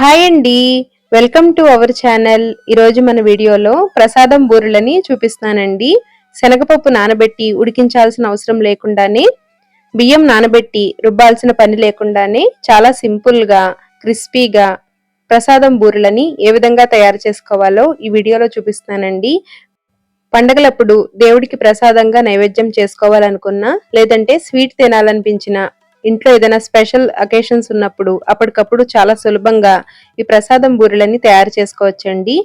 Hi అండి. Welcome to our channel. ఈరోజు మన వీడియోలో ప్రసాదం బూరెలని చూపిస్తున్నానండి. శనగపప్పు నానబెట్టి ఉడికించాల్సిన అవసరం లేకుండానే బియ్యం నానబెట్టి రుబ్బాల్సిన పని లేకుండానే చాలా సింపుల్గా క్రిస్పీగా ప్రసాదం బూరెలని ఏ విధంగా తయారు చేసుకోవాలో ఈ వీడియోలో చూపిస్తానండి పండగలప్పుడు దేవుడికి ప్రసాదంగా నైవేద్యం చేసుకోవాలనుకున్నా లేదంటే స్వీట్ తినాలనిపించిన ఇంట్లో ఏదైనా స్పెషల్ అకేషన్స్ ఉన్నప్పుడు అప్పటికప్పుడు చాలా సులభంగా ఈ ప్రసాదం బూరెలని తయారు చేసుకోవచ్చండి.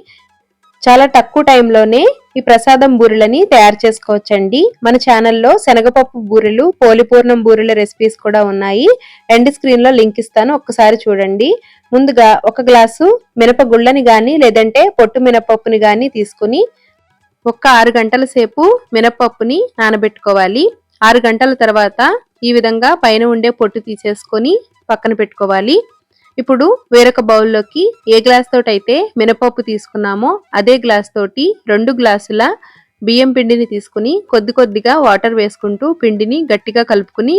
చాలా తక్కువ టైంలోనే ఈ ప్రసాదం బూరెలని తయారు చేసుకోవచ్చండి. మన ఛానల్లో శనగపప్పు బూరెలు పోలిపూర్ణం బూరెల రెసిపీస్ కూడా ఉన్నాయి. ఎండ్ స్క్రీన్లో లింక్ ఇస్తాను ఒక్కసారి చూడండి. ముందుగా ఒక గ్లాసు మినపగుళ్ళని కానీ లేదంటే పొట్టు మినపప్పుని కానీ తీసుకుని ఒక్క ఆరు గంటల సేపు మినపప్పుని నానబెట్టుకోవాలి. ఆరు గంటల తర్వాత ఈ విధంగా పైన ఉండే పొట్టు తీసేసుకొని పక్కన పెట్టుకోవాలి. ఇప్పుడు వేరొక బౌల్లోకి ఏ గ్లాస్ తోటి అయితే మినపప్పు తీసుకున్నామో అదే గ్లాస్ తోటి రెండు గ్లాసుల బియ్యం పిండిని తీసుకుని కొద్ది కొద్దిగా వాటర్ వేసుకుంటూ పిండిని గట్టిగా కలుపుకుని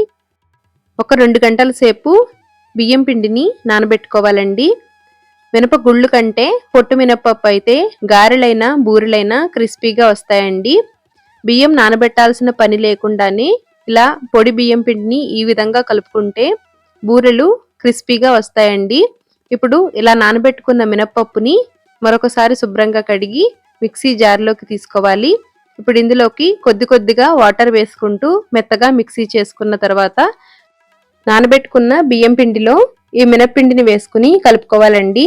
ఒక రెండు గంటల సేపు బియ్యం పిండిని నానబెట్టుకోవాలండి. మినప గుళ్ళు కంటే పొట్టు మినపప్పు అయితే గారెలైనా బూరెలైనా క్రిస్పీగా వస్తాయండి. బియ్యం నానబెట్టాల్సిన పని లేకుండానే ఇలా పొడి బియ్యం పిండిని ఈ విధంగా కలుపుకుంటే బూరెలు క్రిస్పీగా వస్తాయండి. ఇప్పుడు ఇలా నానబెట్టుకున్న మినప్పప్పుని మరొకసారి శుభ్రంగా కడిగి మిక్సీ జార్లోకి తీసుకోవాలి. ఇప్పుడు ఇందులోకి కొద్ది కొద్దిగా వాటర్ వేసుకుంటూ మెత్తగా మిక్సీ చేసుకున్న తర్వాత నానబెట్టుకున్న బియ్యం పిండిలో ఈ మినప్పిండిని వేసుకుని కలుపుకోవాలండి.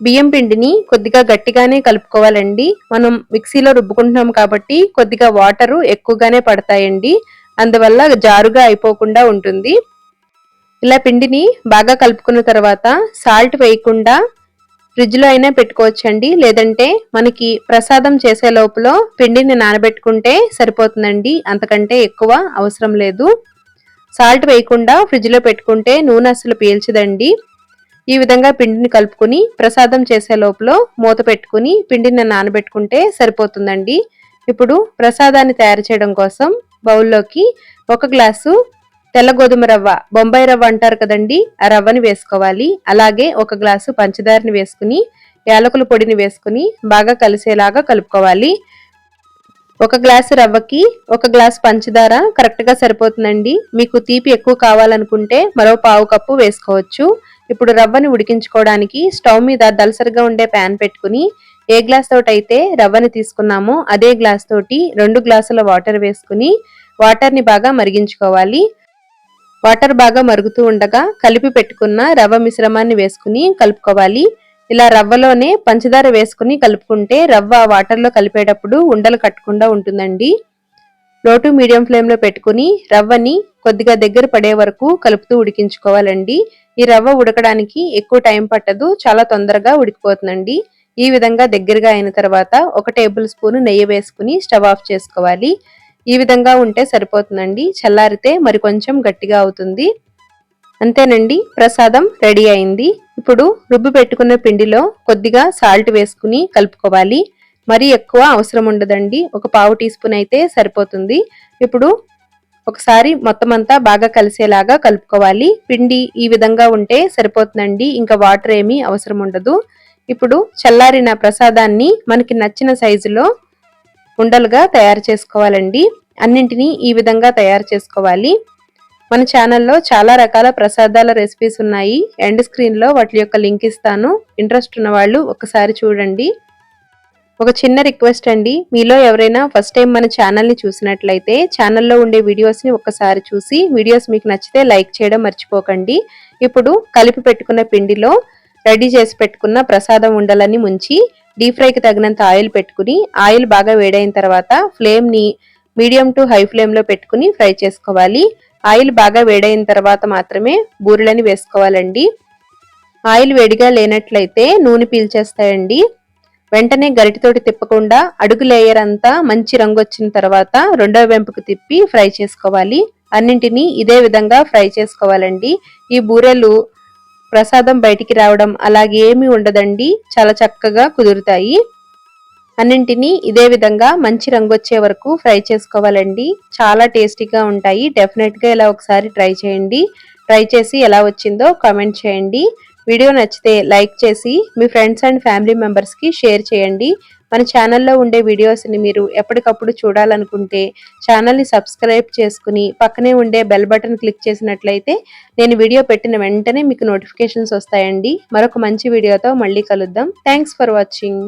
బియ్యం పిండిని కొద్దిగా గట్టిగానే కలుపుకోవాలండి. మనం మిక్సీలో రుబ్బుకుంటున్నాం కాబట్టి కొద్దిగా వాటరు ఎక్కువగానే పడతాయండి. అందువల్ల జారుగా అయిపోకుండా ఉంటుంది. ఇలా పిండిని బాగా కలుపుకున్న తర్వాత సాల్ట్ వేయకుండా ఫ్రిడ్జ్లో అయినా పెట్టుకోవచ్చండి. లేదంటే మనకి ప్రసాదం చేసే లోపల పిండిని నానబెట్టుకుంటే సరిపోతుందండి. అంతకంటే ఎక్కువ అవసరం లేదు. సాల్ట్ వేయకుండా ఫ్రిడ్జ్లో పెట్టుకుంటే నూనె అసలు పీల్చదండి. ఈ విధంగా పిండిని కలుపుకుని ప్రసాదం చేసే లోపల మూత పెట్టుకుని పిండిని నానబెట్టుకుంటే సరిపోతుందండి. ఇప్పుడు ప్రసాదాన్ని తయారు చేయడం కోసం బౌల్లోకి ఒక గ్లాసు తెల్ల గోధుమ రవ్వ బొంబాయి రవ్వ అంటారు కదండి ఆ రవ్వని వేసుకోవాలి. అలాగే ఒక గ్లాసు పంచదారని వేసుకుని యాలకుల పొడిని వేసుకుని బాగా కలిసేలాగా కలుపుకోవాలి. ఒక గ్లాసు రవ్వకి ఒక గ్లాసు పంచదార కరెక్ట్గా సరిపోతుందండి. మీకు తీపి ఎక్కువ కావాలనుకుంటే మరో పావు కప్పు వేసుకోవచ్చు. ఇప్పుడు రవ్వని ఉడికించుకోవడానికి స్టవ్ మీద దలసరిగా ఉండే ప్యాన్ పెట్టుకుని ఏ గ్లాస్ తోటి అయితే రవ్వని తీసుకున్నామో అదే గ్లాస్ తోటి రెండు గ్లాసుల వాటర్ వేసుకుని వాటర్ని బాగా మరిగించుకోవాలి. వాటర్ బాగా మరుగుతూ ఉండగా కలిపి పెట్టుకున్న రవ్వ మిశ్రమాన్ని వేసుకుని కలుపుకోవాలి. ఇలా రవ్వలోనే పంచదార వేసుకుని కలుపుకుంటే రవ్వ వాటర్లో కలిపేటప్పుడు ఉండలు కట్టకుండా ఉంటుందండి. లో టు మీడియం ఫ్లేమ్లో పెట్టుకుని రవ్వని కొద్దిగా దగ్గర పడే వరకు కలుపుతూ ఉడికించుకోవాలండి. ఈ రవ్వ ఉడకడానికి ఎక్కువ టైం పట్టదు చాలా తొందరగా ఉడికిపోతుందండి. ఈ విధంగా దగ్గరగా అయిన తర్వాత ఒక టేబుల్ స్పూన్ నెయ్యి వేసుకుని స్టవ్ ఆఫ్ చేసుకోవాలి. ఈ విధంగా ఉంటే సరిపోతుందండి. చల్లారితే మరి కొంచెం గట్టిగా అవుతుంది. అంతేనండి. ప్రసాదం రెడీ అయింది. ఇప్పుడు రుబ్బు పెట్టుకున్న పిండిలో కొద్దిగా సాల్ట్ వేసుకుని కలుపుకోవాలి. మరి ఎక్కువ అవసరం ఉండదండి. ఒక పావు టీ స్పూన్ అయితే సరిపోతుంది. ఇప్పుడు ఒకసారి మొత్తం అంతా బాగా కలిసేలాగా కలుపుకోవాలి. పిండి ఈ విధంగా ఉంటే సరిపోతుందండి. ఇంకా వాటర్ ఏమీ అవసరం ఉండదు. ఇప్పుడు చల్లారిన ప్రసాదాన్ని మనకి నచ్చిన సైజులో ఉండలుగా తయారు చేసుకోవాలండి. అన్నింటినీ ఈ విధంగా తయారు చేసుకోవాలి. మన ఛానల్లో చాలా రకాల ప్రసాదాల రెసిపీస్ ఉన్నాయి. ఎండ్ స్క్రీన్లో వాటి యొక్క లింక్ ఇస్తాను. ఇంట్రెస్ట్ ఉన్న వాళ్ళు ఒకసారి చూడండి. ఒక చిన్న రిక్వెస్ట్ అండి. మీలో ఎవరైనా ఫస్ట్ టైం మన ఛానల్ని చూసినట్లయితే ఛానల్లో ఉండే వీడియోస్ని ఒక్కసారి చూసి వీడియోస్ మీకు నచ్చితే లైక్ చేయడం మర్చిపోకండి. ఇప్పుడు కలిపి పెట్టుకున్న పిండిలో రెడీ చేసి పెట్టుకున్న ప్రసాదం ఉండలని ముంచి డీప్ ఫ్రైకి తగినంత ఆయిల్ పెట్టుకుని ఆయిల్ బాగా వేడైన తర్వాత ఫ్లేమ్ని మీడియం టు హై ఫ్లేమ్లో పెట్టుకుని ఫ్రై చేసుకోవాలి. ఆయిల్ బాగా వేడైన తర్వాత మాత్రమే బూరెలని వేసుకోవాలండి. ఆయిల్ వేడిగా లేనట్లయితే నూనె పీల్చేస్తాయండి. వెంటనే గరిటితోటి తిప్పకుండా అడుగు లేయర్ అంతా మంచి రంగు వచ్చిన తర్వాత రెండవ వెంపుకు తిప్పి ఫ్రై చేసుకోవాలి. అన్నింటినీ ఇదే విధంగా ఫ్రై చేసుకోవాలండి. ఈ బూరెలు ప్రసాదం బయటికి రావడం అలాగే ఏమీ ఉండదండి. చాలా చక్కగా కుదురుతాయి. అన్నింటినీ ఇదే విధంగా మంచి రంగు వచ్చే వరకు ఫ్రై చేసుకోవాలండి. చాలా టేస్టీగా ఉంటాయి. డెఫినెట్గా ఇలా ఒకసారి ట్రై చేయండి. ట్రై చేసి ఎలా వచ్చిందో కామెంట్ చేయండి. వీడియో నచ్చితే లైక్ చేసి మీ ఫ్రెండ్స్ అండ్ ఫ్యామిలీ మెంబర్స్కి షేర్ చేయండి. మన ఛానల్లో ఉండే వీడియోస్ని మీరు ఎప్పటికప్పుడు చూడాలనుకుంటే ఛానల్ని సబ్స్క్రైబ్ చేసుకుని పక్కనే ఉండే బెల్ బటన్ క్లిక్ చేసినట్లయితే నేను వీడియో పెట్టిన వెంటనే మీకు నోటిఫికేషన్స్ వస్తాయండి. మరొక మంచి వీడియోతో మళ్ళీ కలుద్దాం. Thanks for watching